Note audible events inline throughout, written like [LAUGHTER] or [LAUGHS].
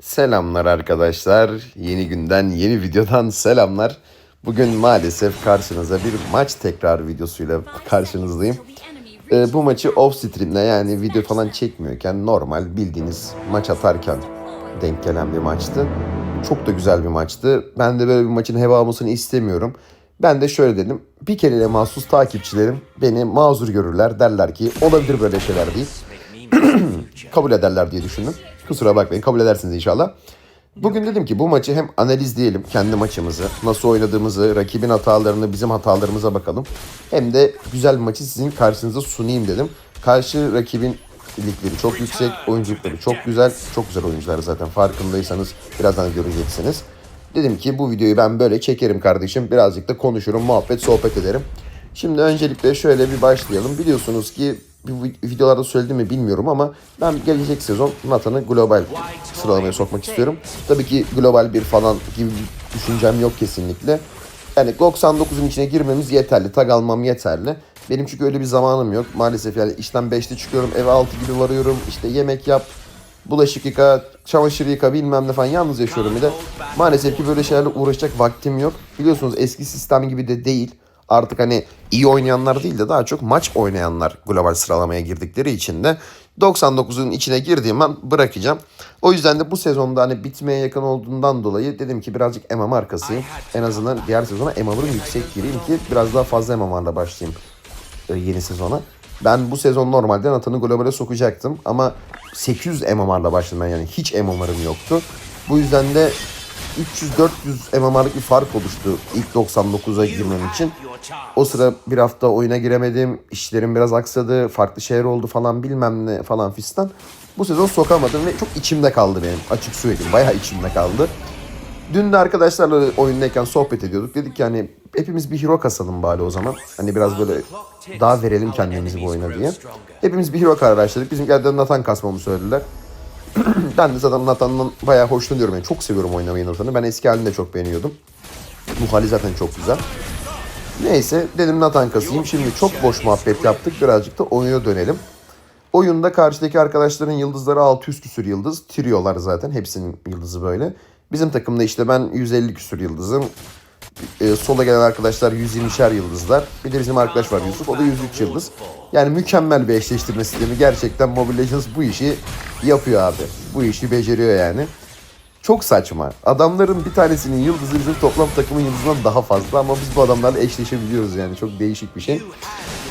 Selamlar arkadaşlar. Yeni günden, yeni videodan [LAUGHS] selamlar. Bugün maalesef karşınıza bir maç tekrar videosuyla karşınızdayım. Ee, bu maçı off stream'de yani video falan çekmiyorken normal bildiğiniz maç atarken denk gelen bir maçtı. Çok da güzel bir maçtı. Ben de böyle bir maçın heva almasını istemiyorum. Ben de şöyle dedim. Bir kereye mahsus takipçilerim beni mazur görürler. Derler ki olabilir böyle şeyler değil [CLEARS THROAT] kabul ederler diye düşündüm. Kusura bakmayın kabul edersiniz inşallah. Bugün dedim ki bu maçı hem analizleyelim kendi maçımızı, nasıl oynadığımızı, rakibin hatalarını, bizim hatalarımıza bakalım. Hem de güzel bir maçı sizin karşınıza sunayım dedim. Karşı rakibin ligleri çok yüksek, oyunculukları çok güzel. Çok güzel oyuncular zaten farkındaysanız birazdan göreceksiniz. Dedim ki bu videoyu ben böyle çekerim kardeşim. Birazcık da konuşurum, muhabbet, sohbet ederim. Şimdi öncelikle şöyle bir başlayalım. Biliyorsunuz ki bir vi- videolarda söyledim mi bilmiyorum ama ben gelecek sezon Nathan'ı global sıralamaya sokmak istiyorum. Tabii ki global bir falan gibi bir düşüncem yok kesinlikle. Yani 99'un içine girmemiz yeterli. Tag almam yeterli. Benim çünkü öyle bir zamanım yok. Maalesef yani işten 5'te çıkıyorum. Eve 6 gibi varıyorum. İşte yemek yap. Bulaşık yıka, çamaşır yıka bilmem ne falan yalnız yaşıyorum bir de. Maalesef ki böyle şeylerle uğraşacak vaktim yok. Biliyorsunuz eski sistem gibi de değil. Artık hani iyi oynayanlar değil de daha çok maç oynayanlar global sıralamaya girdikleri için de 99'un içine girdiğim an bırakacağım. O yüzden de bu sezonda hani bitmeye yakın olduğundan dolayı dedim ki birazcık MM arkasıyım. En azından diğer sezona MMR'ım yüksek gireyim ki biraz daha fazla MMR'la başlayayım e, yeni sezona. Ben bu sezon normalde Nathan'ı globale sokacaktım ama 800 MMR'la başladım ben yani hiç MMR'ım yoktu. Bu yüzden de 300-400 MMR'lık bir fark oluştu ilk 99'a girmem için. O sıra bir hafta oyuna giremedim, işlerim biraz aksadı, farklı şeyler oldu falan bilmem ne falan fistan. Bu sezon sokamadım ve çok içimde kaldı benim. Açık söyleyeyim bayağı içimde kaldı. Dün de arkadaşlarla oyundayken sohbet ediyorduk. Dedik ki hani hepimiz bir hero kasalım bari o zaman. Hani biraz böyle daha verelim kendimizi bu oyuna diye. Hepimiz bir hero kararlaştırdık. Bizimkiler de Nathan kasmamı söylediler. [CLEARS THROAT] ben de zaten Nathan'dan bayağı hoşlanıyorum. Yani çok seviyorum oynamayı Nathan'ı. Ben eski halini de çok beğeniyordum. Bu hali zaten çok güzel. Neyse dedim Nathan kasayım. Şimdi çok boş muhabbet yaptık. Birazcık da oyuna dönelim. Oyunda karşıdaki arkadaşların yıldızları 600 küsür yıldız. Triolar zaten. Hepsinin yıldızı böyle. Bizim takımda işte ben 150 küsür yıldızım. E, sola gelen arkadaşlar 120'şer yıldızlar. Bir de bizim arkadaş var Yusuf. O da 103 yıldız. Yani mükemmel bir eşleştirme sistemi. Gerçekten Mobile Legends bu işi yapıyor abi. Bu işi beceriyor yani. Çok saçma. Adamların bir tanesinin yıldızı bizim toplam takımın yıldızından daha fazla ama biz bu adamlarla eşleşebiliyoruz yani. Çok değişik bir şey.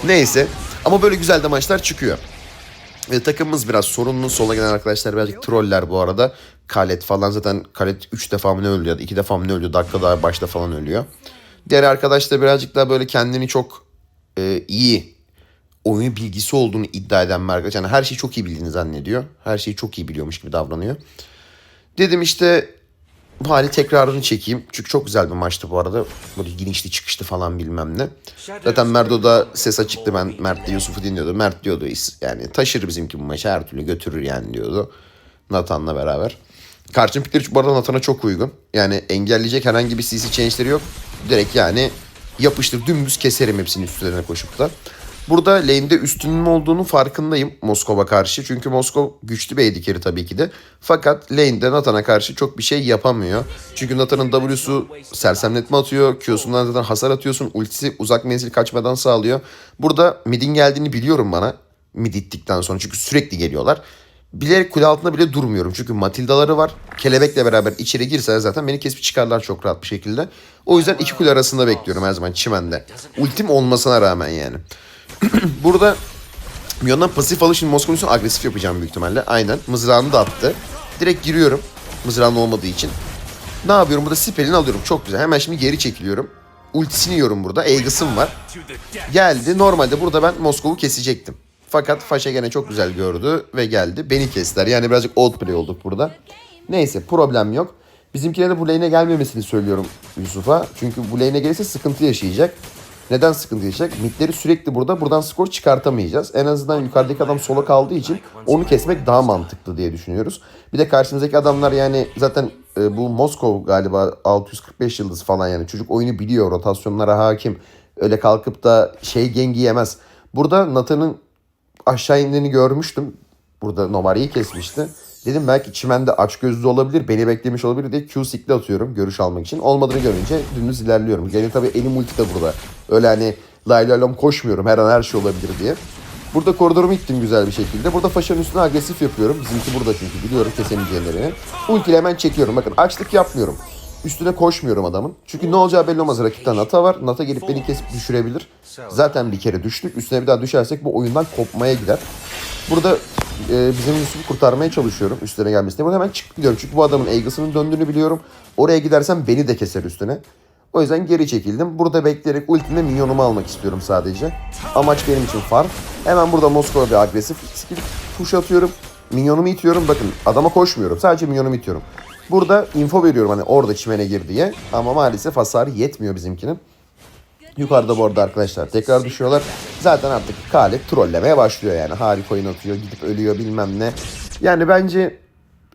Neyse. Ama böyle güzel de maçlar çıkıyor. Ve takımımız biraz sorunlu. Sola gelen arkadaşlar birazcık troller bu arada. Kalet falan zaten Kalet 3 defa mı ne ölüyor ya da 2 defa mı ne ölüyor. Dakika daha başta falan ölüyor. Diğer arkadaş da birazcık daha böyle kendini çok e, iyi oyun bilgisi olduğunu iddia eden bir arkadaş. Yani her şeyi çok iyi bildiğini zannediyor. Her şeyi çok iyi biliyormuş gibi davranıyor. Dedim işte bari tekrarını çekeyim. Çünkü çok güzel bir maçtı bu arada. Böyle girişli çıkıştı falan bilmem ne. Zaten Merdo da ses açıktı. Ben Mert de Yusuf'u dinliyordu. Mert diyordu yani taşır bizimki bu maçı her türlü götürür yani diyordu. Nathan'la beraber. Karşın pikleri bu arada Nathan'a çok uygun. Yani engelleyecek herhangi bir CC change'leri yok. Direkt yani yapıştır dümdüz keserim hepsini üstlerine koşup da. Burada lane'de üstünlüğüm olduğunu farkındayım Moskova karşı. Çünkü Moskova güçlü bir carry tabii ki de. Fakat lane'de Nathan'a karşı çok bir şey yapamıyor. Çünkü Nathan'ın W'su sersemletme atıyor. Q'sundan zaten hasar atıyorsun. Ultisi uzak menzil kaçmadan sağlıyor. Burada mid'in geldiğini biliyorum bana. Mid ittikten sonra çünkü sürekli geliyorlar. Bilerek kule altında bile durmuyorum. Çünkü Matilda'ları var. Kelebekle beraber içeri girseler zaten beni kesip çıkarlar çok rahat bir şekilde. O yüzden iki kule arasında bekliyorum her zaman çimende. Ultim olmasına rağmen yani. [CLEARS THROAT] Burada bir yandan pasif alışı şimdi Moskova'nın agresif yapacağım büyük ihtimalle. Aynen. Mızrağını da attı. Direkt giriyorum. Mızrağın olmadığı için. Ne yapıyorum? Burada Spell'ini alıyorum. Çok güzel. Hemen şimdi geri çekiliyorum. Ultisini yiyorum burada. Aegis'im var. Geldi. Normalde burada ben Moskova'yı kesecektim. Fakat Faşa gene çok güzel gördü ve geldi. Beni kestiler. Yani birazcık old play olduk burada. Neyse problem yok. Bizimkilerin de bu lane'e gelmemesini söylüyorum Yusuf'a. Çünkü bu lane'e gelirse sıkıntı yaşayacak. Neden sıkıntı yaşayacak? Midleri sürekli burada. Buradan skor çıkartamayacağız. En azından yukarıdaki adam sola kaldığı için onu kesmek daha mantıklı diye düşünüyoruz. Bir de karşımızdaki adamlar yani zaten e, bu Moskov galiba 645 yıldız falan yani. Çocuk oyunu biliyor. Rotasyonlara hakim. Öyle kalkıp da şey gengi yemez. Burada Nathan'ın aşağı indiğini görmüştüm. Burada Nomari'yi kesmişti. Dedim belki çimende aç gözlü olabilir, beni beklemiş olabilir diye Q stick'le atıyorum görüş almak için. Olmadığını görünce dümdüz ilerliyorum. Gene tabii elim ulti de burada. Öyle hani lay lay koşmuyorum her an her şey olabilir diye. Burada koridorumu ittim güzel bir şekilde. Burada Faşa'nın üstüne agresif yapıyorum. Bizimki burada çünkü biliyorum kesemeyeceğlerini. Ultiyle hemen çekiyorum. Bakın açlık yapmıyorum. Üstüne koşmuyorum adamın. Çünkü ne olacağı belli olmaz. Rakipte Nata var. Nata gelip beni kesip düşürebilir. Zaten bir kere düştük. Üstüne bir daha düşersek bu oyundan kopmaya gider. Burada e, bizim Yusuf'u kurtarmaya çalışıyorum üstüne gelmesine. Burada hemen çıkıp gidiyorum. Çünkü bu adamın Aegis'inin döndüğünü biliyorum. Oraya gidersem beni de keser üstüne. O yüzden geri çekildim. Burada bekleyerek ultimle minyonumu almak istiyorum sadece. Amaç benim için farm. Hemen burada Moskova bir agresif skill push atıyorum. Minyonumu itiyorum. Bakın adama koşmuyorum. Sadece minyonumu itiyorum. Burada info veriyorum hani orada çimene gir diye. Ama maalesef hasarı yetmiyor bizimkinin. Yukarıda bu arada arkadaşlar tekrar düşüyorlar. Zaten artık Kale trollemeye başlıyor yani. Harika oyun atıyor, gidip ölüyor bilmem ne. Yani bence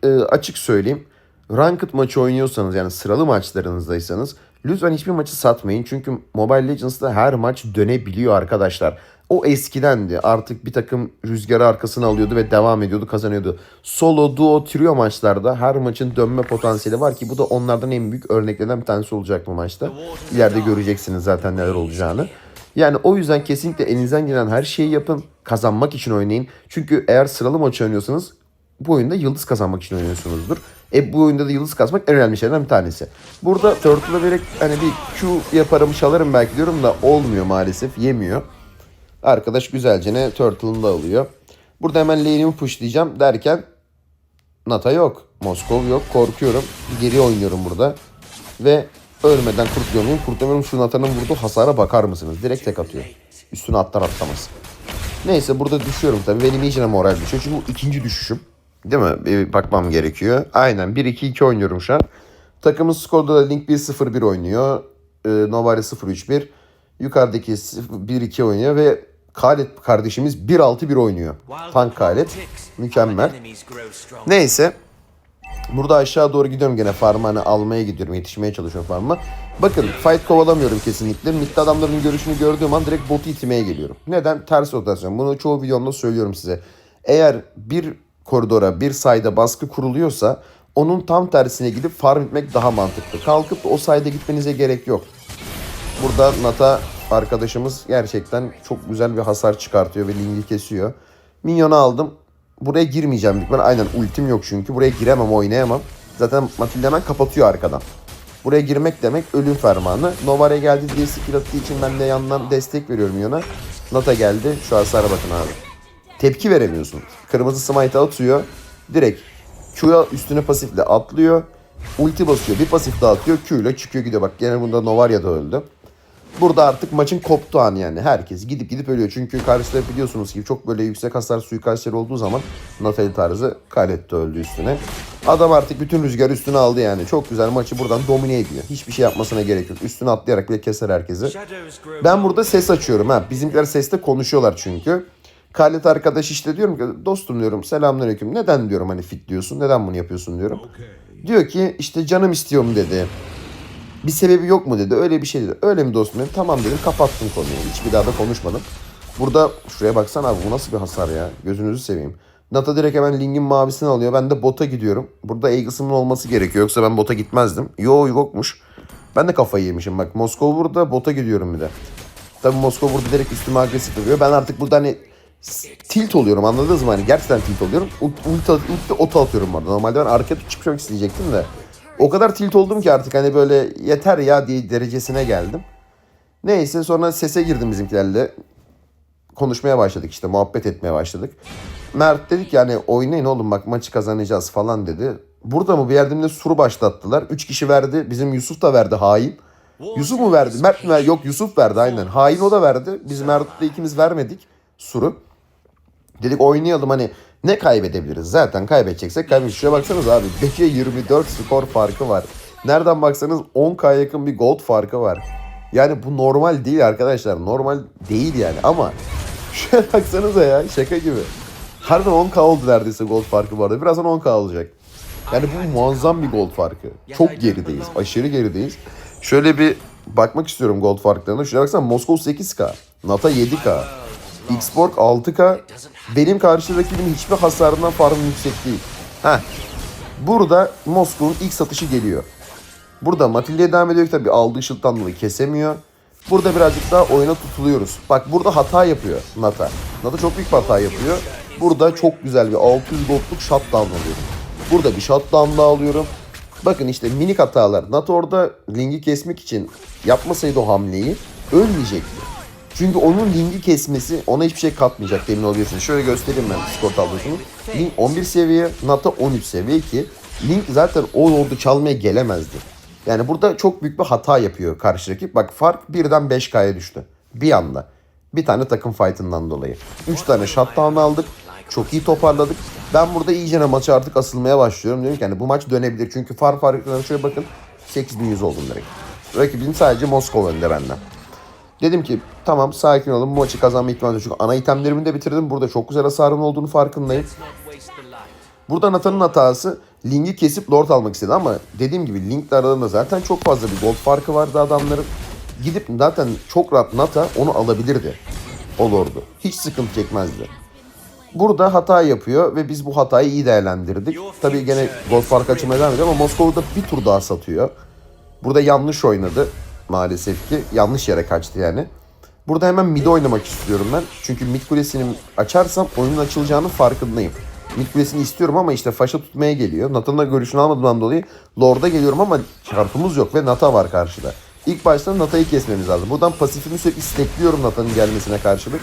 e, açık söyleyeyim. Ranked maçı oynuyorsanız yani sıralı maçlarınızdaysanız lütfen hiçbir maçı satmayın. Çünkü Mobile Legends'da her maç dönebiliyor arkadaşlar. O eskidendi. Artık bir takım rüzgarı arkasına alıyordu ve devam ediyordu, kazanıyordu. Solo, duo, trio maçlarda her maçın dönme potansiyeli var ki bu da onlardan en büyük örneklerinden bir tanesi olacak bu maçta. İleride göreceksiniz zaten neler olacağını. Yani o yüzden kesinlikle elinizden gelen her şeyi yapın. Kazanmak için oynayın. Çünkü eğer sıralı maç oynuyorsanız bu oyunda yıldız kazanmak için oynuyorsunuzdur. E bu oyunda da yıldız kazanmak en önemli şeylerden bir tanesi. Burada Turtle'a vererek hani bir Q yaparım çalarım belki diyorum da olmuyor maalesef yemiyor. Arkadaş güzelce ne Turtle'ını da alıyor. Burada hemen lane'imi pushlayacağım derken Nata yok. Moskov yok. Korkuyorum. Geri oynuyorum burada. Ve ölmeden kurtuluyor muyum? Kurtulamıyorum. Şu Nata'nın vurduğu hasara bakar mısınız? Direkt tek atıyor. Üstüne atlar atlamaz. Neyse burada düşüyorum tabii. Benim iyicene moral düşüyor. Çünkü bu ikinci düşüşüm. Değil mi? Bir bakmam gerekiyor. Aynen 1-2-2 oynuyorum şu an. Takımın skorda da Link 1-0-1 oynuyor. Ee, Novari 0-3-1. Yukarıdaki 1-2 oynuyor ve Khaled kardeşimiz 1-6-1 oynuyor. Tank Khaled. Mükemmel. Neyse. Burada aşağı doğru gidiyorum gene farmı hani almaya gidiyorum. Yetişmeye çalışıyorum farmıma. Bakın fight kovalamıyorum kesinlikle. Midde adamların görüşünü gördüğüm an direkt botu itmeye geliyorum. Neden? Ters rotasyon. Bunu çoğu videomda söylüyorum size. Eğer bir koridora, bir sayda baskı kuruluyorsa onun tam tersine gidip farm etmek daha mantıklı. Kalkıp da o sayda gitmenize gerek yok. Burada Nata arkadaşımız gerçekten çok güzel bir hasar çıkartıyor ve Ling'i kesiyor. Minyonu aldım. Buraya girmeyeceğim ihtimalle. Aynen ultim yok çünkü. Buraya giremem, oynayamam. Zaten Matilda hemen kapatıyor arkadan. Buraya girmek demek ölüm fermanı. Novare geldi diye skill attığı için ben de yandan destek veriyorum Yona. Nata geldi. Şu hasara bakın abi. Tepki veremiyorsun. Kırmızı smite atıyor. Direkt Q'ya üstüne pasifle atlıyor. Ulti basıyor. Bir pasif daha atıyor. Q ile çıkıyor gidiyor. Bak gene bunda Novaria da öldü. Burada artık maçın koptu an yani. Herkes gidip gidip ölüyor. Çünkü karşıda biliyorsunuz ki çok böyle yüksek hasar suikastçiler olduğu zaman Natali tarzı Khaled öldü üstüne. Adam artık bütün rüzgar üstüne aldı yani. Çok güzel maçı buradan domine ediyor. Hiçbir şey yapmasına gerek yok. Üstüne atlayarak bile keser herkesi. Ben burada ses açıyorum ha. Bizimkiler seste konuşuyorlar çünkü. Khaled arkadaş işte diyorum ki dostum diyorum selamünaleyküm. Neden diyorum hani fit diyorsun? Neden bunu yapıyorsun diyorum. Diyor ki işte canım istiyorum dedi. Bir sebebi yok mu dedi. Öyle bir şey dedi. Öyle mi dostum dedim. Tamam dedim kapattım konuyu. Hiçbir daha da konuşmadım. Burada şuraya baksana abi bu nasıl bir hasar ya. Gözünüzü seveyim. Nata direkt hemen Ling'in mavisini alıyor. Ben de bota gidiyorum. Burada Aegis'imin olması gerekiyor. Yoksa ben bota gitmezdim. Yo yokmuş. Ben de kafayı yemişim bak. Moskova burada bota gidiyorum bir de. Tabii Moskova burada direkt üstüme agresif yapıyor. Ben artık burada hani tilt oluyorum anladınız mı? Hani gerçekten tilt oluyorum. Ulti, ulti, ulti oto atıyorum orada. Normalde ben arkaya çıkmak isteyecektim de. O kadar tilt oldum ki artık hani böyle yeter ya diye derecesine geldim. Neyse sonra sese girdim bizimkilerle. Konuşmaya başladık işte muhabbet etmeye başladık. Mert dedik yani oynayın oğlum bak maçı kazanacağız falan dedi. Burada mı bir yerde de suru başlattılar. Üç kişi verdi. Bizim Yusuf da verdi hain. Yusuf mu verdi? Mert mi verdi? Yok Yusuf verdi aynen. Hain o da verdi. Biz Mert'le ikimiz vermedik suru. Dedik oynayalım hani ne kaybedebiliriz? Zaten kaybedeceksek kaybedeceğiz. Şuraya baksanız abi 5'e 24 skor farkı var. Nereden baksanız 10k yakın bir gold farkı var. Yani bu normal değil arkadaşlar. Normal değil yani ama [LAUGHS] şuraya baksanıza ya şaka gibi. Harbiden 10k oldu neredeyse gold farkı bu arada. Birazdan 10k olacak. Yani bu muazzam bir gold farkı. Çok gerideyiz. Aşırı gerideyiz. Şöyle bir bakmak istiyorum gold farklarına. Şuraya baksana Moskova 8k. Nata 7k. Xborg 6k. Benim karşı rakibim hiçbir hasarından farmım yüksek değil. Heh. Burada Moskova'nın ilk satışı geliyor. Burada Matilda'ya devam ediyor ki aldığı ışıltıdan dolayı kesemiyor. Burada birazcık daha oyuna tutuluyoruz. Bak burada hata yapıyor Nata. Nata çok büyük bir hata yapıyor. Burada çok güzel bir 600 gold'luk shutdown alıyorum. Burada bir shutdown daha alıyorum. Bakın işte minik hatalar. Nata orada Ling'i kesmek için yapmasaydı o hamleyi ölmeyecekti. Çünkü onun Ling'i kesmesi ona hiçbir şey katmayacak emin olabilirsiniz. Şöyle göstereyim ben skor tablosunu. Ling 11 seviye, Nata 13 seviye ki Ling zaten o ordu çalmaya gelemezdi. Yani burada çok büyük bir hata yapıyor karşı rakip. Bak fark birden 5K'ya düştü. Bir anda. Bir tane takım fight'ından dolayı. 3 tane shutdown aldık. Çok iyi toparladık. Ben burada iyice maçı artık asılmaya başlıyorum. Diyorum ki hani bu maç dönebilir. Çünkü far farklarına şöyle bakın. 8100 oldum direkt. Rakibin sadece Moskova önde benden. Dedim ki tamam sakin olun bu maçı kazanma ihtimali. Çünkü ana itemlerimi de bitirdim. Burada çok güzel hasarım olduğunu farkındayım. Burada Nathan'ın hatası Link'i kesip Lord almak istedi ama dediğim gibi Link'le aralarında zaten çok fazla bir gold farkı vardı adamların. Gidip zaten çok rahat Nata onu alabilirdi. O Lord'u. Hiç sıkıntı çekmezdi. Burada hata yapıyor ve biz bu hatayı iyi değerlendirdik. Tabii gene gold farkı açmaya devam ama Moskova'da bir tur daha satıyor. Burada yanlış oynadı maalesef ki. Yanlış yere kaçtı yani. Burada hemen mid oynamak istiyorum ben. Çünkü mid kulesini açarsam oyunun açılacağının farkındayım. Mid kulesini istiyorum ama işte faşa tutmaya geliyor. Nathan'ın da görüşünü almadığımdan dolayı Lord'a geliyorum ama çarpımız yok ve Nata var karşıda. İlk başta Nata'yı kesmemiz lazım. Buradan pasifimi sürekli stekliyorum Nata'nın gelmesine karşılık.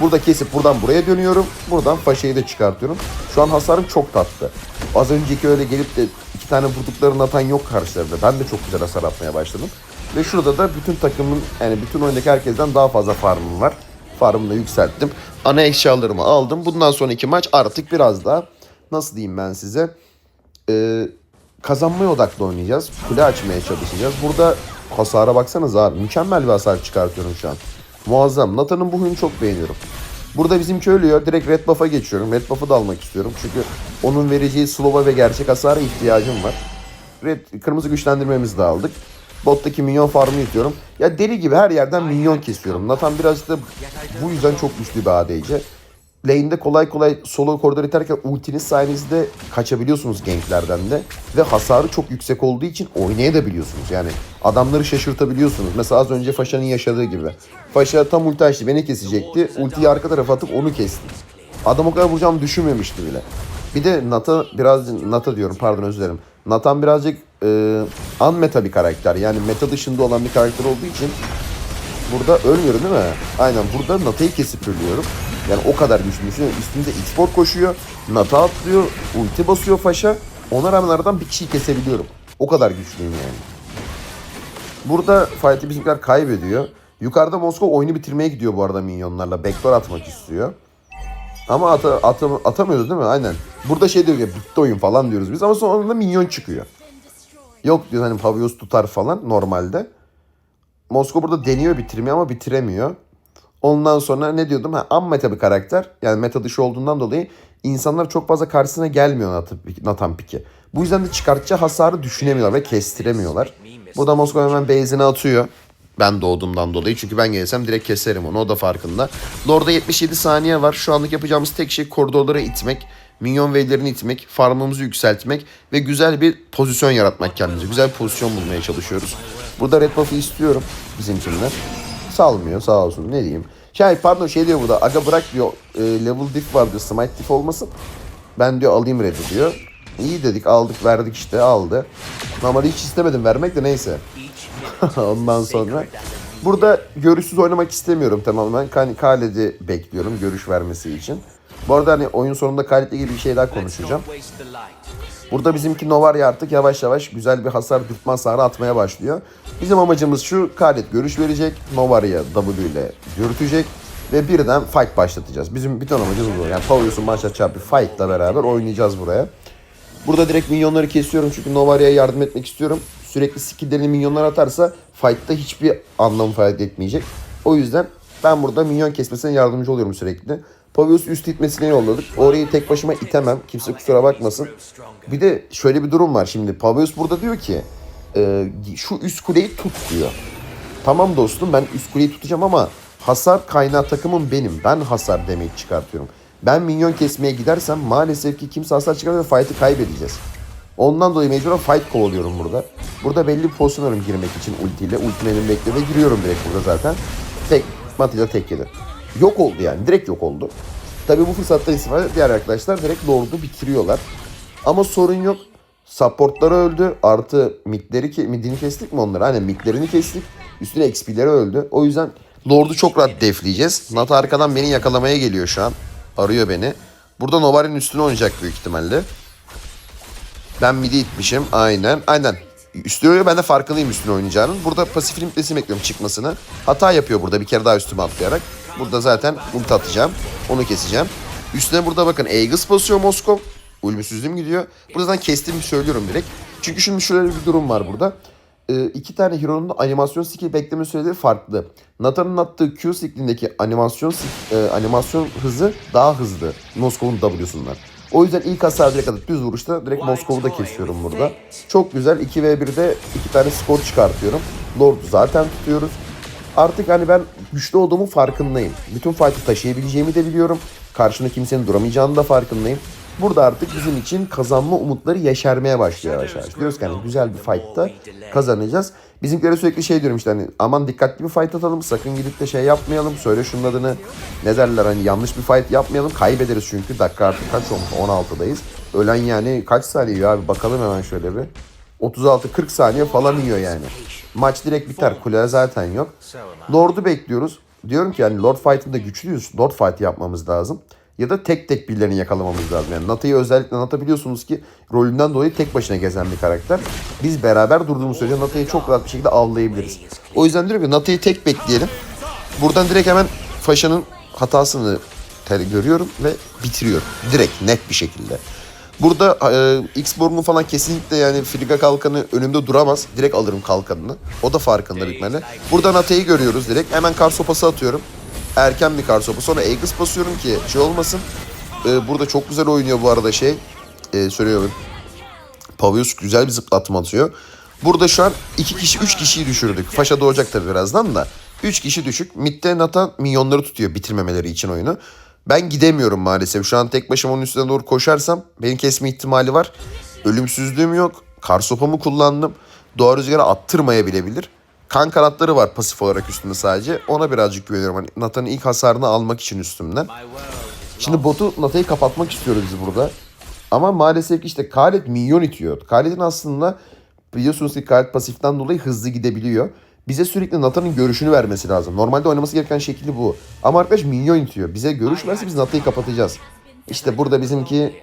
Burada kesip buradan buraya dönüyorum. Buradan faşayı da çıkartıyorum. Şu an hasarım çok tatlı. Az önceki öyle gelip de iki tane vurdukları Nathan yok karşılarında. Ben de çok güzel hasar atmaya başladım. Ve şurada da bütün takımın yani bütün oyundaki herkesten daha fazla farmım var. Farmımı da yükselttim. Ana eşyalarımı aldım. Bundan sonraki maç artık biraz daha nasıl diyeyim ben size e, kazanmaya odaklı oynayacağız. Kule açmaya çalışacağız. Burada hasara baksanız abi. Mükemmel bir hasar çıkartıyorum şu an. Muazzam. Nathan'ın bu huyunu çok beğeniyorum. Burada bizimki ölüyor. Direkt red buff'a geçiyorum. Red buff'ı da almak istiyorum. Çünkü onun vereceği slow'a ve gerçek hasara ihtiyacım var. Red, kırmızı güçlendirmemizi de aldık. Bottaki minyon farmı istiyorum. Ya deli gibi her yerden minyon kesiyorum. Nathan birazcık da bu yüzden çok güçlü bir ADC. Lane'de kolay kolay solo koridor iterken ultiniz sayenizde kaçabiliyorsunuz ganklerden de. Ve hasarı çok yüksek olduğu için oynayabiliyorsunuz. Yani adamları şaşırtabiliyorsunuz. Mesela az önce Faşa'nın yaşadığı gibi. Faşa tam ulti açtı beni kesecekti. Ultiyi arka tarafa atıp onu kesti. Adam o kadar vuracağımı düşünmemişti bile. Bir de Nata biraz Nata diyorum pardon özür dilerim. Nathan birazcık e, unmeta bir karakter. Yani meta dışında olan bir karakter olduğu için burada ölmüyorum değil mi? Aynen burada Nata'yı kesip ölüyorum. Yani o kadar güçlü düşünüyorum. Üstümüze export koşuyor. Nata atlıyor. Ulti basıyor faşa. Ona rağmen aradan bir kişiyi kesebiliyorum. O kadar güçlüyüm yani. Burada fight'i bizimkiler kaybediyor. Yukarıda Moskova oyunu bitirmeye gidiyor bu arada minyonlarla. Backdoor atmak istiyor. Ama ata, atam- atamıyordu değil mi? Aynen. Burada şey diyor ya bitti oyun falan diyoruz biz ama sonunda minyon çıkıyor. Yok diyor hani Pavios tutar falan normalde. Moskova burada deniyor bitirmeyi ama bitiremiyor. Ondan sonra ne diyordum? Ha, am meta bir karakter. Yani meta dışı olduğundan dolayı insanlar çok fazla karşısına gelmiyor Nathan Piki. Bu yüzden de çıkartacağı hasarı düşünemiyorlar ve kestiremiyorlar. Burada Moskova hemen base'ini atıyor. Ben doğduğumdan dolayı. Çünkü ben gelsem direkt keserim onu. O da farkında. Lord'a 77 saniye var. Şu anlık yapacağımız tek şey koridorlara itmek. Minyon wave'lerini itmek. Farmımızı yükseltmek. Ve güzel bir pozisyon yaratmak kendimize. Güzel bir pozisyon bulmaya çalışıyoruz. Burada red buff'ı istiyorum bizimkiler. Salmıyor sağ olsun ne diyeyim. Şey pardon şey diyor burada. Aga bırak diyor. e, level diff var diyor. Smite diff olmasın. Ben diyor alayım red'i diyor. İyi dedik aldık verdik işte aldı. Normalde hiç istemedim vermek de neyse. [LAUGHS] Ondan sonra. Burada görüşsüz oynamak istemiyorum tamamen. Hani Khalid'i bekliyorum görüş vermesi için. Bu arada hani oyun sonunda Khalid'le ilgili bir şey daha konuşacağım. Burada bizimki Novarya artık yavaş yavaş güzel bir hasar dürtme hasarı atmaya başlıyor. Bizim amacımız şu Khalid görüş verecek. Novarya W ile dürtecek. Ve birden fight başlatacağız. Bizim bütün amacımız bu. Yani Paulious'un başlatacağı bir fight'la beraber oynayacağız buraya. Burada direkt minyonları kesiyorum çünkü Novarya'ya yardım etmek istiyorum. Sürekli skill'lerini minyonlar atarsa fight'ta hiçbir anlam ifade etmeyecek. O yüzden ben burada minyon kesmesine yardımcı oluyorum sürekli. Pavius üst itmesine yolladık. Orayı tek başıma itemem. Kimse kusura bakmasın. Bir de şöyle bir durum var şimdi. Pavius burada diyor ki e, şu üst kuleyi tut diyor. Tamam dostum ben üst kuleyi tutacağım ama hasar kaynağı takımım benim. Ben hasar demeyi çıkartıyorum. Ben minyon kesmeye gidersem maalesef ki kimse hasar çıkamıyor ve fight'ı kaybedeceğiz. Ondan dolayı mecburen fight kovalıyorum burada. Burada belli bir pozisyon arıyorum girmek için ultiyle. Ultim elim bekliyor ve giriyorum direkt burada zaten. Tek, Matilla tek yedi. Yok oldu yani. Direkt yok oldu. Tabii bu fırsattan istifade diğer arkadaşlar direkt Lord'u bitiriyorlar. Ama sorun yok. Supportları öldü. Artı midleri, midini kestik mi onları? Aynen midlerini kestik. Üstüne XP'leri öldü. O yüzden Lord'u çok rahat defleyeceğiz. Nata arkadan beni yakalamaya geliyor şu an. Arıyor beni. Burada Novarin üstüne oynayacak büyük ihtimalle. Ben midi itmişim. Aynen. Aynen. Üstüne oynuyor. Ben de farkındayım üstüne oynayacağının. Burada pasif limitesi bekliyorum çıkmasını. Hata yapıyor burada bir kere daha üstüme atlayarak. Burada zaten ulti atacağım. Onu keseceğim. Üstüne burada bakın Aegis basıyor Moskov. Ulbüsüzlüğüm gidiyor. Burada zaten kestiğimi söylüyorum direkt. Çünkü şimdi şöyle bir durum var burada. Ee, iki tane Hero'nun da animasyon skill bekleme süreleri farklı. Nathan'ın attığı Q şeklindeki animasyon e, animasyon hızı daha hızlı. Moskov'un W'sundan. O yüzden ilk hasar direkt atıp düz vuruşta direkt Moskov'u da kesiyorum burada. Çok güzel 2v1'de iki tane skor çıkartıyorum. Lord'u zaten tutuyoruz. Artık hani ben güçlü olduğumun farkındayım. Bütün fight'ı taşıyabileceğimi de biliyorum. Karşımda kimsenin duramayacağını da farkındayım. Burada artık bizim için kazanma umutları yeşermeye başlıyor yavaş yavaş. Diyoruz ki hani güzel bir fight'ta kazanacağız. Bizimkilere sürekli şey diyorum işte hani aman dikkatli bir fight atalım sakın gidip de şey yapmayalım. Söyle şunun adını ne derler hani yanlış bir fight yapmayalım. Kaybederiz çünkü dakika artık kaç olmuş 16'dayız. Ölen yani kaç saniye abi bakalım hemen şöyle bir. 36-40 saniye falan yiyor yani. Maç direkt biter. Kule zaten yok. Lord'u bekliyoruz. Diyorum ki yani Lord Fight'ında güçlüyüz. Lord Fight yapmamız lazım. Ya da tek tek birilerini yakalamamız lazım. Yani Nata'yı özellikle Nata biliyorsunuz ki rolünden dolayı tek başına gezen bir karakter. Biz beraber durduğumuz sürece Nata'yı çok rahat bir şekilde avlayabiliriz. O yüzden diyorum ki Nata'yı tek bekleyelim. Buradan direkt hemen Faşa'nın hatasını görüyorum ve bitiriyorum. Direkt net bir şekilde. Burada e, X-Borg'un falan kesinlikle yani Friga kalkanı önümde duramaz. Direkt alırım kalkanını. O da farkında bitmeli. Buradan Ate'yi görüyoruz direkt. Hemen kar sopası atıyorum. Erken bir kar sopası. Sonra Aegis basıyorum ki şey olmasın. E, burada çok güzel oynuyor bu arada şey. E, söylüyorum. Pavius güzel bir zıplatma atıyor. Burada şu an iki kişi, üç kişiyi düşürdük. Faşa doğacak tabii birazdan da. Üç kişi düşük. Mid'de Nathan minyonları tutuyor bitirmemeleri için oyunu. Ben gidemiyorum maalesef. Şu an tek başıma onun üstüne doğru koşarsam beni kesme ihtimali var. Ölümsüzlüğüm yok. Kar sopamı kullandım. Doğa rüzgarı attırmayabilebilir. Kan kanatları var pasif olarak üstünde sadece. Ona birazcık güveniyorum. Hani Nathan'ın ilk hasarını almak için üstümden. Şimdi botu Nata'yı kapatmak istiyoruz biz burada. Ama maalesef işte Khaled minyon itiyor. Khaled'in aslında biliyorsunuz ki Khaled pasiften dolayı hızlı gidebiliyor. Bize sürekli Nata'nın görüşünü vermesi lazım. Normalde oynaması gereken şekli bu. Ama arkadaş minyon itiyor. Bize görüş verse biz Nata'yı kapatacağız. İşte burada bizimki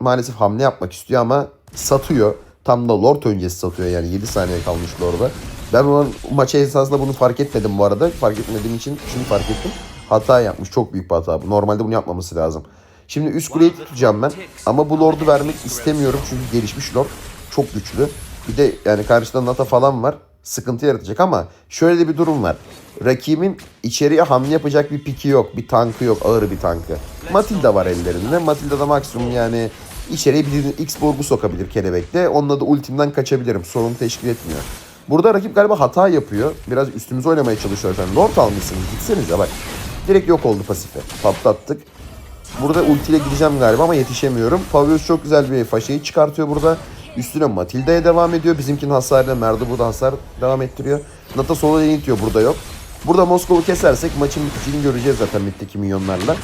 maalesef hamle yapmak istiyor ama satıyor. Tam da Lord öncesi satıyor yani 7 saniye kalmış Lord'a. Ben onun maçı esasında bunu fark etmedim bu arada. Fark etmediğim için şimdi fark ettim. Hata yapmış. Çok büyük bir hata bu. Normalde bunu yapmaması lazım. Şimdi üst kuleyi tutacağım ben. Ama bu Lord'u vermek istemiyorum. Çünkü gelişmiş Lord. Çok güçlü. Bir de yani karşıda Nata falan var. Sıkıntı yaratacak ama şöyle de bir durum var. Rakibin içeriye hamle yapacak bir piki yok. Bir tankı yok. Ağır bir tankı. Matilda var ellerinde. Matilda da maksimum yani içeriye bir X-Borg'u sokabilir kelebekle. Onunla da ultimden kaçabilirim. Sorun teşkil etmiyor. Burada rakip galiba hata yapıyor. Biraz üstümüze oynamaya çalışıyor efendim. Lord almışsınız. Gitsenize bak. Direkt yok oldu pasife. Patlattık. Burada ultiyle gideceğim galiba ama yetişemiyorum. Pavius çok güzel bir faşayı çıkartıyor burada. Üstüne Matilda'ya devam ediyor. Bizimkinin hasarıyla Merdo burada hasar devam ettiriyor. Nata sola itiyor. Burada yok. Burada Moskov'u kesersek maçın biteceğini göreceğiz zaten middeki minyonlarla.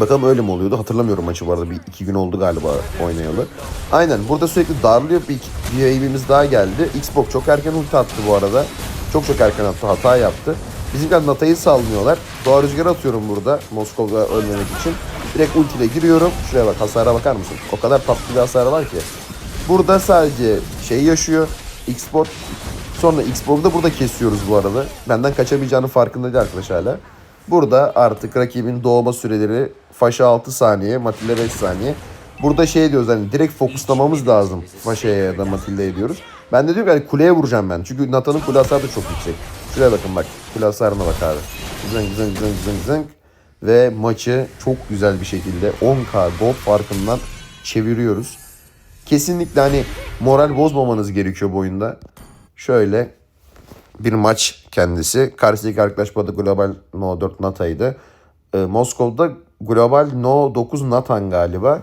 Bakalım öyle mi oluyordu? Hatırlamıyorum maçı bu arada. Bir iki gün oldu galiba oynayalı. Aynen. Burada sürekli darlıyor. Bir, bir wave'imiz daha geldi. Xbox çok erken ulti attı bu arada. Çok çok erken attı. Hata yaptı. Bizimkiler Nata'yı salmıyorlar. Doğa rüzgarı atıyorum burada. Moskov'da ölmemek için. Direkt ultiyle giriyorum. Şuraya bak hasara bakar mısın? O kadar tatlı bir hasar var ki. Burada sadece şey yaşıyor. Xbox. Sonra Xbox'u da burada kesiyoruz bu arada. Benden kaçamayacağının farkındaydı arkadaş hala. Burada artık rakibin doğma süreleri Faşa 6 saniye, Matilda 5 saniye. Burada şey diyoruz hani direkt fokuslamamız lazım Faşa'ya ya da Matilda'ya diyoruz. Ben de diyorum ki hani kuleye vuracağım ben. Çünkü Nathan'ın kule hasarı da çok yüksek. Şuraya bakın bak. Kule hasarına bak abi. Zınk zınk zınk zınk zınk. Ve maçı çok güzel bir şekilde 10k gold farkından çeviriyoruz. Kesinlikle hani moral bozmamanız gerekiyor bu oyunda. Şöyle bir maç kendisi. Karşıdaki arkadaş bu arada Global No 4 Nata'ydı. Ee, Moskov'da Global No 9 Nathan galiba.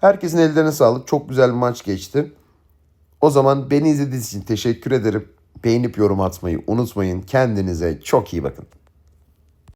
Herkesin ellerine sağlık. Çok güzel bir maç geçti. O zaman beni izlediğiniz için teşekkür ederim. Beğenip yorum atmayı unutmayın. Kendinize çok iyi bakın.